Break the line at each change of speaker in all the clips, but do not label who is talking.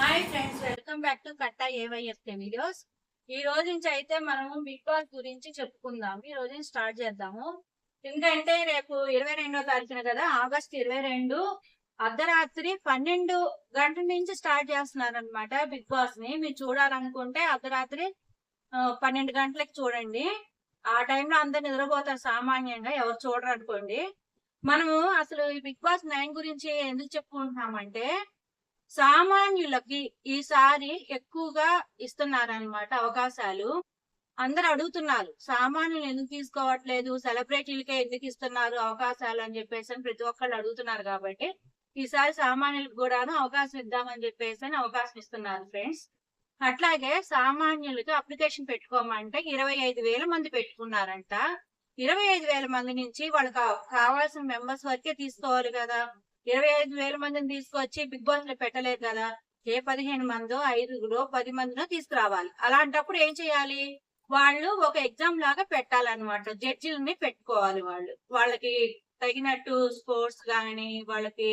Hi friends welcome back to Katta AYFK videos ఈ రోజు నుంచి అయితే మనము బిగ్ బాస్ గురించి చెప్పుకుందాం ఈ రోజు స్టార్ట్ చేద్దాము. ఎందుకంటే రేపు ఇరవై రెండో తారీఖున కదా ఆగస్ట్ ఇరవై రెండు అర్ధరాత్రి పన్నెండు గంటల నుంచి స్టార్ట్ చేస్తున్నారు అనమాట బిగ్ బాస్ని. మీరు చూడాలనుకుంటే అర్ధరాత్రి పన్నెండు గంటలకు చూడండి. ఆ టైంలో అందరు నిద్రపోతారు సామాన్యంగా ఎవరు చూడరు అనుకోండి. మనము అసలు ఈ బిగ్ బాస్ నైన్ గురించి ఎందుకు చెప్పుకుంటున్నామంటే సామాన్యులకి ఈసారి ఎక్కువగా ఇస్తున్నారనమాట అవకాశాలు. అందరు అడుగుతున్నారు సామాన్యులు ఎందుకు తీసుకోవట్లేదు? సెలబ్రిటీలకే ఎందుకు ఇస్తున్నారు అవకాశాలు? అని చెప్పేసి అని ప్రతి ఒక్కళ్ళు అడుగుతున్నారు కాబట్టి ఈసారి సామాన్యులకు కూడాను అవకాశం ఇద్దామని చెప్పేసి అని అవకాశం ఇస్తున్నారు ఫ్రెండ్స్. అట్లాగే సామాన్యులకి అప్లికేషన్ పెట్టుకోమంటే ఇరవై ఐదు వేల మంది పెట్టుకున్నారంట. ఇరవై ఐదు వేల మంది నుంచి వాళ్ళకి కావాల్సిన మెంబర్స్ వరకే తీసుకోవాలి కదా. ఇరవై ఐదు వేల మందిని తీసుకొచ్చి బిగ్ బాస్లో పెట్టలేదు కదా. ఏ పదిహేను మందో ఐదుగురో పది మందినో తీసుకురావాలి. అలాంటప్పుడు ఏం చేయాలి? వాళ్ళు ఒక ఎగ్జామ్ లాగా పెట్టాలన్నమాట. జడ్జిలని పెట్టుకోవాలి వాళ్ళు. వాళ్ళకి తగినట్టు స్పోర్ట్స్ కానీ వాళ్ళకి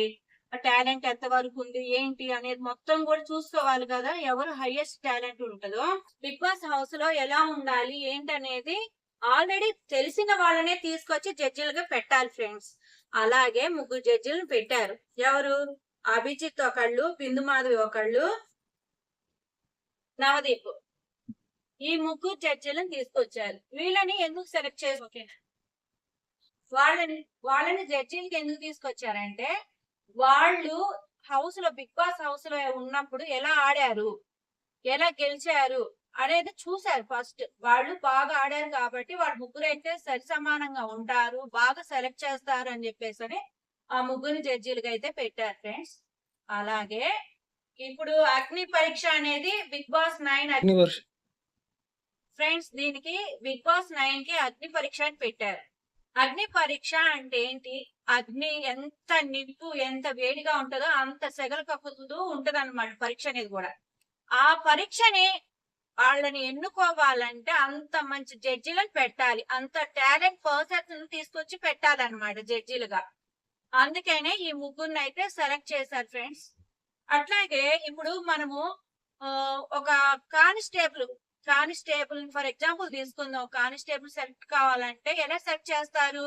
టాలెంట్ ఎంత వరకు ఉంది ఏంటి అనేది మొత్తం కూడా చూసుకోవాలి కదా. ఎవరు హైయెస్ట్ టాలెంట్ ఉంటుందో. బిగ్ బాస్ హౌస్లో ఎలా ఉండాలి ఏంటి అనేది ఆల్రెడీ తెలిసిన వాళ్ళనే తీసుకొచ్చి జడ్జిలుగా పెట్టాలి ఫ్రెండ్స్. అలాగే ముగ్గురు జడ్జిలను పెట్టారు. ఎవరు? అభిజిత్ ఒకళ్ళు బిందు మాధవి ఒకళ్ళు నవదీప్. ఈ ముగ్గురు జడ్జిలను తీసుకొచ్చారు. వీళ్ళని ఎందుకు సెలెక్ట్ చేసి ఓకే. వాళ్ళని వాళ్ళని జడ్జిలకి ఎందుకు తీసుకొచ్చారంటే వాళ్ళు హౌస్లో బిగ్ బాస్ హౌస్లో ఉన్నప్పుడు ఎలా ఆడారు? ఎలా గెలిచారు? అనేది చూశారు ఫస్ట్. వాళ్ళు బాగా ఆడారు కాబట్టి వాళ్ళ ముగ్గురు అయితే సరి సమానంగా ఉంటారు బాగా సెలెక్ట్ చేస్తారు అని చెప్పేసి అని ఆ ముగ్గురు జడ్జీలుగా అయితే పెట్టారు ఫ్రెండ్స్. అలాగే ఇప్పుడు అగ్ని పరీక్ష అనేది Bigg Boss nine
universe
friends దీనికి బిగ్ బాస్ నైన్కి అగ్ని పరీక్ష అని పెట్టారు. అగ్ని పరీక్ష అంటే ఏంటి? అగ్ని ఎంత నిప్పు ఎంత వేడిగా ఉంటుందో అంత సెగలు కక్కుతూ ఉంటది అనమాట పరీక్ష అనేది కూడా. ఆ పరీక్షని వాళ్ళని ఎన్నుకోవాలంటే అంత మంచి జడ్జిలను పెట్టాలి. అంత టాలెంట్ పర్సన్స్ తీసుకొచ్చి పెట్టాలన్నమాట జడ్జిలుగా. అందుకనే ఈ ముగ్గురిని అయితే సెలెక్ట్ చేశారు ఫ్రెండ్స్ అట్లాగే ఇప్పుడు మనము ఒక కానిస్టేబుల్ కానిస్టేబుల్ ఫర్ ఎగ్జాంపుల్ తీసుకుందాం. కానిస్టేబుల్ సెలెక్ట్ కావాలంటే ఎలా సెలెక్ట్ చేస్తారు?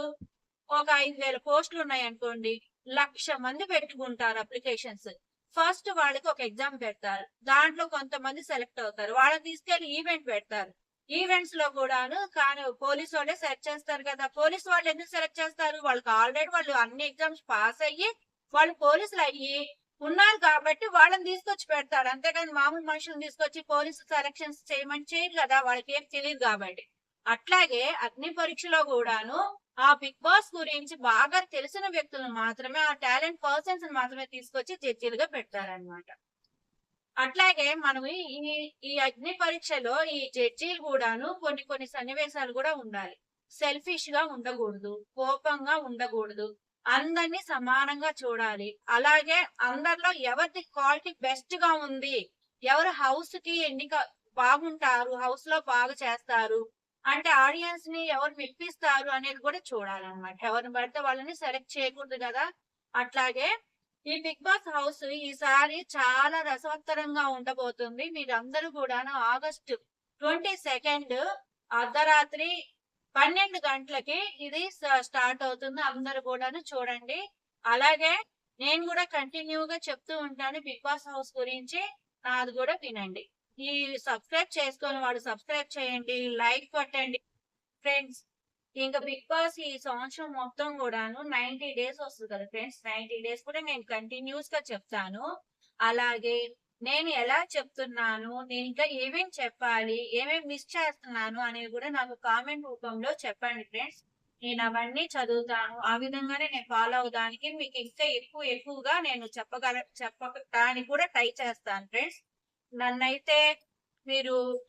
ఒక ఐదు వేల పోస్టులు ఉన్నాయి అనుకోండి లక్ష మంది పెట్టుకుంటారు అప్లికేషన్స్ ఫస్ట్ వాళ్ళకి ఒక ఎగ్జామ్ పెడతారు. దాంట్లో కొంతమంది సెలెక్ట్ అవుతారు. వాళ్ళని తీసుకెళ్ళి ఈవెంట్ పెడతారు. ఈవెంట్స్లో కూడాను కానీ పోలీస్ వాళ్ళే సెలెక్ట్ చేస్తారు కదా. పోలీస్ వాళ్ళు ఎందుకు సెలెక్ట్ చేస్తారు? వాళ్ళకి ఆల్రెడీ వాళ్ళు అన్ని ఎగ్జామ్స్ పాస్ అయ్యి వాళ్ళు పోలీసులు అయ్యి ఉన్నారు కాబట్టి వాళ్ళని తీసుకొచ్చి పెడతారు. అంతేకాని మామూలు మనుషులను తీసుకొచ్చి పోలీసు సెలక్షన్స్ చేయమని చేయరు కదా. వాళ్ళకి ఏం తెలియదు కాబట్టి. అట్లాగే అగ్ని పరీక్షలో కూడాను ఆ బిగ్ బాస్ గురించి బాగా తెలిసిన వ్యక్తులను మాత్రమే ఆ టాలెంట్ పర్సన్స్ మాత్రమే తీసుకొచ్చి జడ్జీలుగా పెడతారన్నమాట అట్లాగే మనం ఈ ఈ అగ్ని పరీక్షలో ఈ జడ్జీలు కూడాను కొన్ని కొన్ని సన్నివేశాలు కూడా ఉండాలి. సెల్ఫిష్గా ఉండకూడదు కోపంగా ఉండకూడదు అందరినీ సమానంగా చూడాలి. అలాగే అందరిలో ఎవరిది క్వాలిటీ బెస్ట్గా ఉంది ఎవరు హౌస్కి ఎన్నిక బాగుంటారు హౌస్లో బాగా చేస్తారు అంటే ఆడియన్స్ని ఎవరు మెప్పిస్తారు అనేది కూడా చూడాలన్నమాట. ఎవరిని పడితే వాళ్ళని సెలెక్ట్ చేయకూడదు కదా. అట్లాగే ఈ బిగ్ బాస్ హౌస్ ఈసారి చాలా రసవత్తరంగా ఉండబోతుంది. మీరందరూ కూడా ఆగస్టు ట్వంటీ సెకండ్ అర్ధరాత్రి పన్నెండు గంటలకి ఇది స్టార్ట్ అవుతుంది. అందరూ కూడాను చూడండి. అలాగే నేను కూడా కంటిన్యూగా చెప్తూ ఉంటాను బిగ్ బాస్ హౌస్ గురించి. నాది కూడా వినండి. ఈ సబ్స్క్రైబ్ చేసుకొని వాడు సబ్స్క్రైబ్ చేయండి లైక్ కొట్టండి. ఫ్రెండ్స్ ఇంకా బిగ్ బాస్ ఈ సంవత్సరం మొత్తం కూడాను నైన్టీ డేస్ వస్తుంది కదా ఫ్రెండ్స్ నైన్టీ డేస్ కూడా నేను కంటిన్యూస్గా చెప్తాను. అలాగే నేను ఎలా చెప్తున్నాను నేను ఇంకా ఏమేమి చెప్పాలి ఏమేమి మిస్ చేస్తున్నాను అనేది కూడా నాకు కామెంట్ రూపంలో చెప్పండి ఫ్రెండ్స్ నేను అవన్నీ చదువుతాను. ఆ విధంగానే నేను ఫాలో అవడానికి మీకు ఇంకా ఎక్కువ ఎక్కువగా నేను చెప్పగల చెప్పడానికి కూడా ట్రై చేస్తాను ఫ్రెండ్స్ నన్నైతే మీరు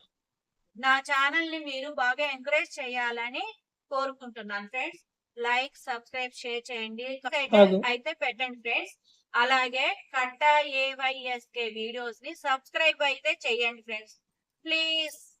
నా ఛానల్ని మీరు బాగా ఎంకరేజ్ చేయాలని కోరుకుంటున్నాను ఫ్రెండ్స్. లైక్ సబ్స్క్రైబ్ షేర్ చేయండి. అయితే- పెట్టండి ఫ్రెండ్స్. అలాగే కట్ట ఏవైఎస్కే వీడియోస్ని సబ్స్క్రైబ్ అయితే చేయండి ఫ్రెండ్స్. ప్లీజ్.